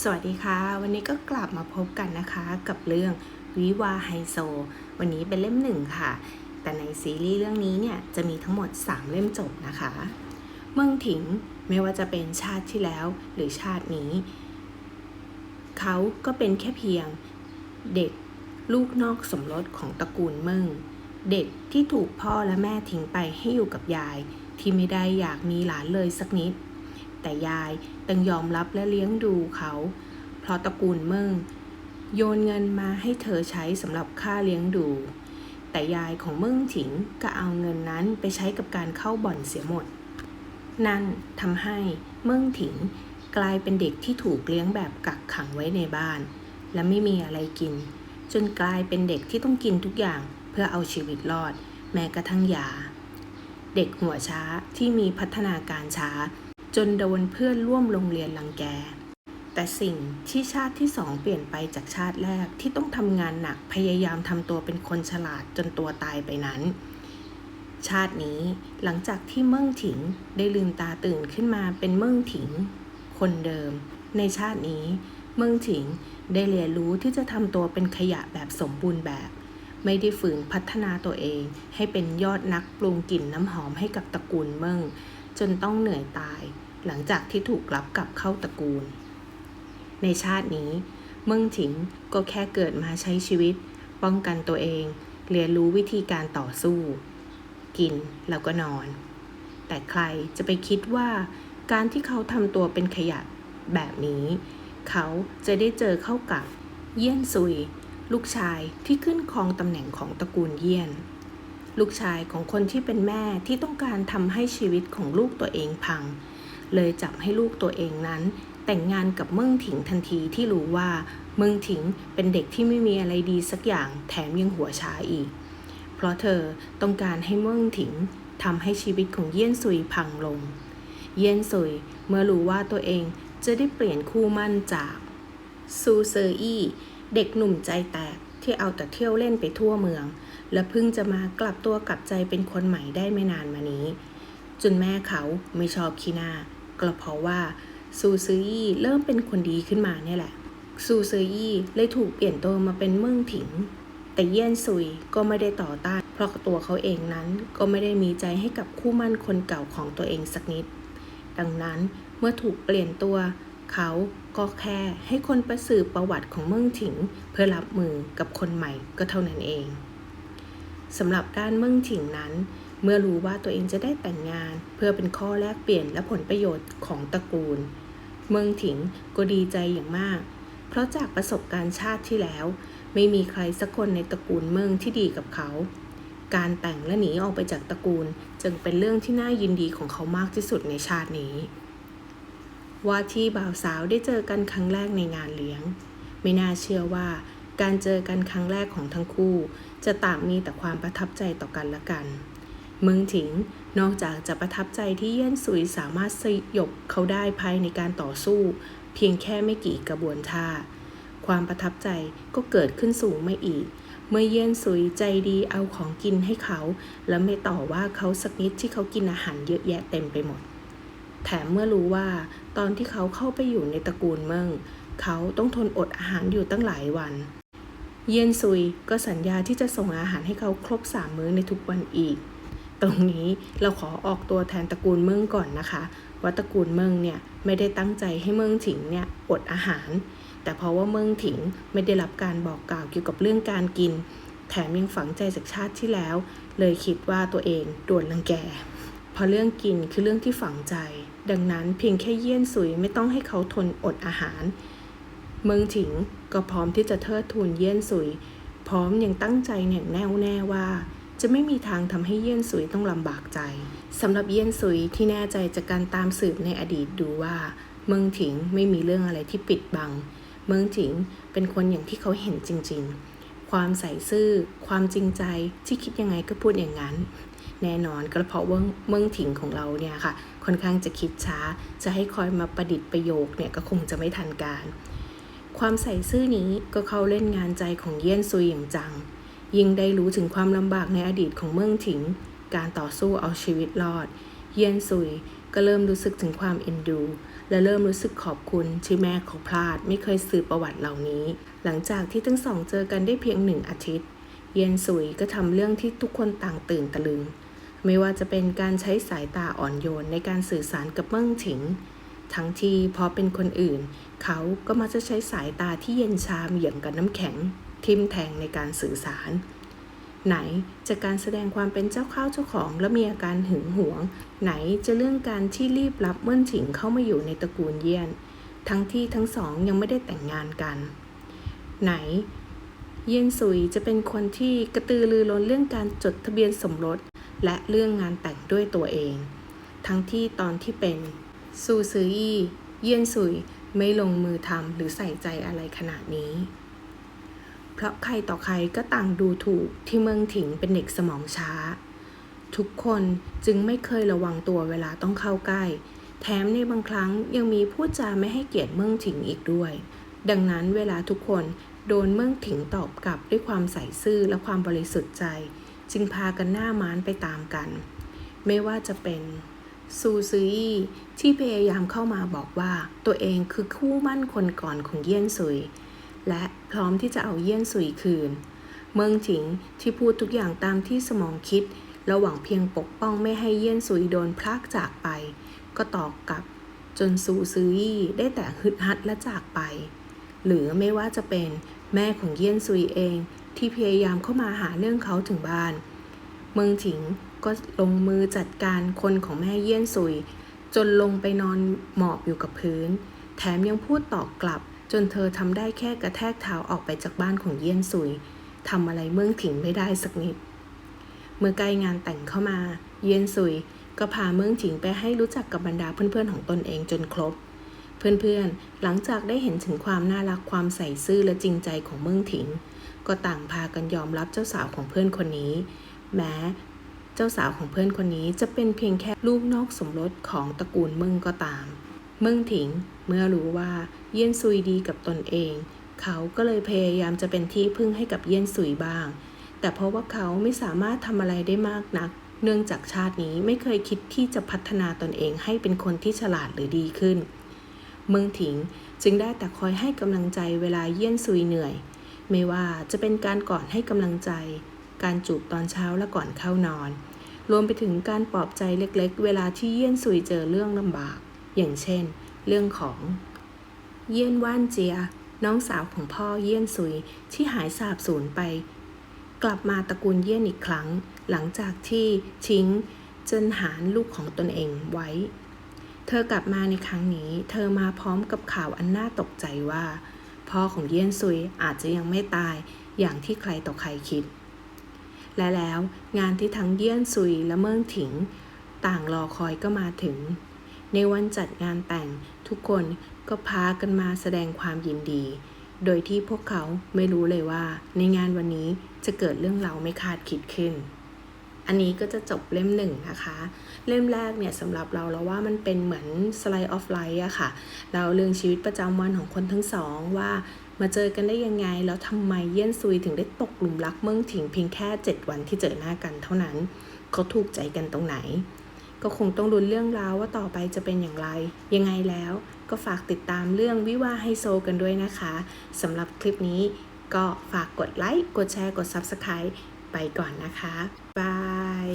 สวัสดีค่ะ วันนี้ก็กลับมาพบกันนะคะกับเรื่องวิวาไฮโซ วันนี้เป็นเล่มหนึ่งค่ะ แต่ในซีรีส์เรื่องนี้เนี่ยจะมีทั้งหมด 3 เล่มจบนะคะ เมืองถิงไม่ว่าจะเป็นชาติที่แล้วหรือชาตินี้ เขาก็เป็นแค่เพียงเด็กลูกนอกสมรสของตระกูลเมิงเด็กที่ถูกพ่อและแม่ทิ้งไปให้อยู่กับยาย ที่ไม่ได้อยากมีหลานเลยสักนิด แต่ยายต้งยอมรับและเลี้ยงดูเขา เพราะตระกูลเมิงโยนเงินมาให้เธอใช้สำหรับค่าเลี้ยงดู แต่ยายของเมิงถิงก็เอาเงินนั้นไปใช้กับการเข้าบ่อนเสียหมด นั่นทำให้เมิงถิงกลายเป็นเด็กที่ถูกเลี้ยงแบบกักขังไว้ในบ้าน และไม่มีอะไรกิน จนกลายเป็นเด็กที่ต้องกินทุกอย่างเพื่อเอาชีวิตรอด แม้กระทั่งยา เด็กหัวช้าที่มีพัฒนาการช้า จนโดนเพื่อนร่วมโรงเรียนรังแก แต่สิ่งที่ชาติที่สองเปลี่ยนไปจากชาติแรกที่ต้องทำงานหนักพยายามทำตัวเป็นคนฉลาดจนตัวตายไปนั้น ชาตินี้หลังจากที่เมิ่งถิงได้ลืมตาตื่นขึ้นมาเป็นเมิ่งถิง คนเดิม ในชาตินี้ เมิ่งถิงได้เรียนรู้ที่จะทำตัวเป็นขยะแบบสมบูรณ์แบบไม่ได้ฝืนพัฒนาตัวเองให้เป็นยอดนักปรุงกลิ่นน้ำหอมให้กับตระกูลเมิ่ง จนต้องเหนื่อยตาย หลังจากที่ถูกรับกลับเข้าตระกูล ในชาตินี้ เมิ่งถิงก็แค่เกิดมาใช้ชีวิต ป้องกันตัวเอง เรียนรู้วิธีการต่อสู้ กินแล้วก็นอน แต่ใครจะไปคิดว่า การที่เขาทำตัวเป็นขยะแบบนี้ เขาจะได้เจอเข้ากับ เยี่ยนซุย ลูกชายที่ขึ้นครองตำแหน่งของตระกูลเยี่ยน ลูกชายของคนที่เป็นแม่ที่ต้องการทำให้ชีวิตของลูกตัวเองพัง เลยจับให้ลูกตัวเองนั้น แต่งงานกับเมิ่งถิงทันทีที่รู้ว่าเมิ่งถิงเป็นเด็กที่ไม่มีอะไรดีสักอย่างแถมยังหัวช้าอีก เพราะเธอต้องการให้เมิ่งถิงทำให้ชีวิตของเยี่ยนซุยพังลง เยี่ยนซุยเมื่อรู้ว่าตัวเองจะได้เปลี่ยนคู่มั่นจากซูเซอร์อี้เด็กหนุ่มใจแตกที่เอาแต่เที่ยวเล่นไปทั่วเมือง และเพิ่งจะมากลับตัวกลับใจเป็นคนใหม่ได้ไม่นานมานี้ จนแม่เขาไม่ชอบขี้หน้าก็เพราะว่าซูซือยี่เริ่มเป็นคนดีขึ้นมาเนี่ยแหละ ซูซือยี่เลยถูกเปลี่ยนตัวมาเป็นเมิ่งผิง แต่เยี่ยนซุยก็ไม่ได้ต่อต้าน เพราะตัวเขาเองนั้นก็ไม่ได้มีใจให้กับคู่มั่นคนเก่าของตัวเองสักนิด ดังนั้นเมื่อถูกเปลี่ยนตัว เขาก็แค่ให้คนประสืบประวัติของเมืองถิง เพื่อรับมือกับคนใหม่ก็เท่านั้นเอง สำหรับด้านเมืองถิงนั้น เมื่อรู้ว่าตัวเองจะได้แต่งงาน เพื่อเป็นข้อแลกเปลี่ยนและผลประโยชน์ของตระกูล เมืองถิงก็ดีใจอย่างมาก เพราะจากประสบการณ์ชาติที่แล้ว ไม่มีใครสักคนในตระกูลเมืองที่ดีกับเขา การแต่งและหนีออกไปจากตระกูลจึงเป็นเรื่องที่น่ายินดีของเขามากที่สุดในชาตินี้ว่าที่บ่าวสาวได้เจอกันครั้งแรกในงานเลี้ยง ไม่น่าเชื่อว่าการเจอกันครั้งแรกของทั้งคู่ จะต่างมีแต่ความประทับใจต่อกันและกัน เมืองถิงนอกจากจะประทับใจที่เยี่ยนซุยสามารถสยบเขาได้ภายในการต่อสู้ เพียงแค่ไม่กี่กระบวนท่า ความประทับใจก็เกิดขึ้นสูงไม่อีก เมื่อเยี่ยนซุยใจดีเอาของกินให้เขา และไม่ต่อว่าเขาสักนิดที่เขากินอาหารเยอะแยะเต็มไปหมด แถมเมื่อรู้ว่าตอนที่เขาเข้าไปอยู่ในตระกูลเมิงเขาต้องทนอดอาหารอยู่ตั้งหลายวัน เยียนซุยก็สัญญาที่จะส่งอาหารให้เขาครบสามมื้อในทุกวันอีก ตรงนี้เราขอออกตัวแทนตระกูลเมิงก่อนนะคะว่าตระกูลเมิงเนี่ยไม่ได้ตั้งใจให้เมิงถิงเนี่ยอดอาหาร แต่เพราะว่าเมิงถิงไม่ได้รับการบอกกล่าวเกี่ยวกับเรื่องการกิน แถมยังฝังใจจากชาติที่แล้ว เลยคิดว่าตัวเองโดนรังแกเพราะเรื่องกินคือเรื่องที่ฝังใจ ดังนั้นเพียงแค่เยี่ยนสุยไม่ต้องให้เขาทนอดอาหาร เมืองถิงก็พร้อมที่จะเทิดทูนเยี่ยนสุย พร้อมยังตั้งใจอย่างแน่วแน่ว่า จะไม่มีทางทำให้เยี่ยนสุยต้องลำบากใจสำหรับเยี่ยนสุยที่แน่ใจจากการตามสืบในอดีตดูว่า เมืองถิงไม่มีเรื่องอะไรที่ปิดบัง เมืองถิงเป็นคนอย่างที่เขาเห็นจริง ๆ ความใส่ซื่อ ความจริงใจที่คิดยังไงก็พูดอย่างนั้น แน่นอนก็เพาะเมืองถิงของเราเนี่ยค่ะ ค่อนข้างจะคิดช้า จะให้คอยมาประดิษฐ์ประโยคเนี่ยก็คงจะไม่ทันการ ความใส่ซื่อนี้ก็เข้าเล่นงานใจของเยี่ยนซุยอย่างจัง ยิ่งได้รู้ถึงความลำบากในอดีตของเมืองถิง การต่อสู้เอาชีวิตรอด เยี่ยนซุยก็เริ่มรู้สึกถึงความเอ็นดู และเริ่มรู้สึกขอบคุณที่แม่เขาพลาดไม่เคยสืบประวัติเหล่านี้ หลังจากที่ทั้งสองเจอกันได้เพียงหนึ่งอาทิตย์ เย็นสุยก็ทำเรื่องที่ทุกคนต่างตื่นตะลึง ไม่ว่าจะเป็นการใช้สายตาอ่อนโยนในการสื่อสารกับเมิ่งถิง ทั้งที่พอเป็นคนอื่น เขาก็มักจะใช้สายตาที่เย็นชาเหมือนกับน้ำแข็ง ทิมแทงในการสื่อสาร ไหนจะการแสดงความเป็นเจ้าข้าวเจ้าของและมีอาการหึงหวง ไหนจะเรื่องการที่รีบรับเมื่อนถิงเข้ามาอยู่ในตระกูลเยี่ยน ทั้งที่ทั้งสองยังไม่ได้แต่งงานกัน ไหน เยี่ยนซุยจะเป็นคนที่กระตือรือร้นเรื่องการจดทะเบียนสมรสและเรื่องงานแต่งด้วยตัวเอง ทั้งที่ตอนที่เป็น ซูซืออี้เยี่ยนซุยไม่ลงมือทำหรือใส่ใจอะไรขนาดนี้ เพราะใครต่อใครก็ต่างดูถูกที่เมืองถิงเป็นเด็กสมองช้า ทุกคนจึงไม่เคยระวังตัวเวลาต้องเข้าใกล้ แถมในบางครั้งยังมีพูดจาไม่ให้เกียรติเมืองถิงอีกด้วย ดังนั้นเวลาทุกคนโดนเมืองถิงตอบกลับด้วยความใส่ซื่อและความบริสุทธิ์ใจ จึงพากันหน้าม้านไปตามกัน ไม่ว่าจะเป็น ซูซืออี้ที่พยายามเข้ามาบอกว่าตัวเองคือคู่มั่นคนก่อนของเยี่ยนซุย และพร้อมที่จะเอาเยี่ยนซุยคืน เมืองถิงที่พูดทุกอย่างตามที่สมองคิดระหว่างเพียงปกป้องไม่ให้เยี่ยนซุยโดนพลากจากไป ก็ตอบกลับ จนซูซือีได้แต่ฮึดฮัดและจากไป หรือไม่ว่าจะเป็นแม่ของเยี่ยนซุยเองที่พยายามเข้ามาหาเรื่องเขาถึงบ้าน เมืองถิง ก็ลงมือจัดการคนของแม่เยี่ยนซุย จนลงไปนอนหมอบอยู่กับพื้น แถมยังพูดตอบกลับ จนเธอทำได้แค่กระแทกเท้าออกไปจากบ้านของเยี่ยนซุยทำอะไรเมืองถิงไม่ได้สักนิด เมื่อใกล้งานแต่งเข้ามา เยี่ยนซุยก็พาเมืองถิงไปให้รู้จักกับบรรดาเพื่อนๆของตนเองจนครบ เพื่อนๆ หลังจากได้เห็นถึงความน่ารักความใส่ซื่อและจริงใจของเมืองถิง ก็ต่างพากันยอมรับเจ้าสาวของเพื่อนคนนี้ แม้ เจ้าสาวของเพื่อนคนนี้จะเป็นเพียงแค่ลูกนอกสมรสของตระกูลมึงก็ตาม มึงถิงเมื่อรู้ว่าเยี่ยนซุยดีกับตนเอง เขาก็เลยพยายามจะเป็นที่พึ่งให้กับเยี่ยนซุยบ้าง แต่เพราะว่าเขาไม่สามารถทำอะไรได้มากนัก เนื่องจากชาตินี้ไม่เคยคิดที่จะพัฒนาตนเองให้เป็นคนที่ฉลาดหรือดีขึ้น เมืองถิงจึงได้แต่คอยให้กำลังใจเวลาเยี่ยนซุยเหนื่อย ไม่ว่าจะเป็นการกอดให้กำลังใจ การจูบตอนเช้าและก่อนเข้านอน รวมไปถึงการปลอบใจเล็กๆ เวลาที่เยี่ยนซุยเจอเรื่องลำบาก อย่างเช่น เรื่องของ เยี่ยนว่านเจีย น้องสาวของพ่อเยี่ยนซุยที่หายสาบสูญไป กลับมาตระกูลเยี่ยนอีกครั้ง หลังจากที่ชิงเจินหานลูกของตนเองไว้ เธอกลับมาในครั้งนี้ เธอมาพร้อมกับข่าวอันน่าตกใจว่า พ่อของเยี่ยนซุยอาจจะยังไม่ตายอย่างที่ใครต่อใครคิด และแล้วงานที่ทั้งเยี่ยนซุยและเมิงถิง ต่างรอคอยก็มาถึง ในวันจัดงานแต่งทุกคนก็พากันมาแสดงความยินดี โดยที่พวกเขาไม่รู้เลยว่า ในงานวันนี้จะเกิดเรื่องเราไม่คาดคิดขึ้น อันนี้ก็จะจบเล่มหนึ่งนะคะ เล่มแรกเนี่ยสำหรับเราเราว่ามันเป็นเหมือน slide of life อะค่ะ เราเรื่องชีวิตประจำวันของคนทั้งสองว่า มาเจอกันได้ยังไง แล้วทำไมเยี่ยนซุยถึงได้ตกหลุมรักเมืองถิงเพียงแค่ 7 วันที่เจอหน้ากันเท่านั้น เขาถูกใจกันตรงไหน ก็คงต้องลุ้นเรื่องราวว่าต่อไปจะเป็นอย่างไร ยังไงแล้วก็ฝากติดตามเรื่องวิวาห์ไฮโซกันด้วยนะคะสำหรับคลิปนี้ก็ฝากกดไลค์ กดแชร์ กด Subscribe ไปก่อนนะคะบาย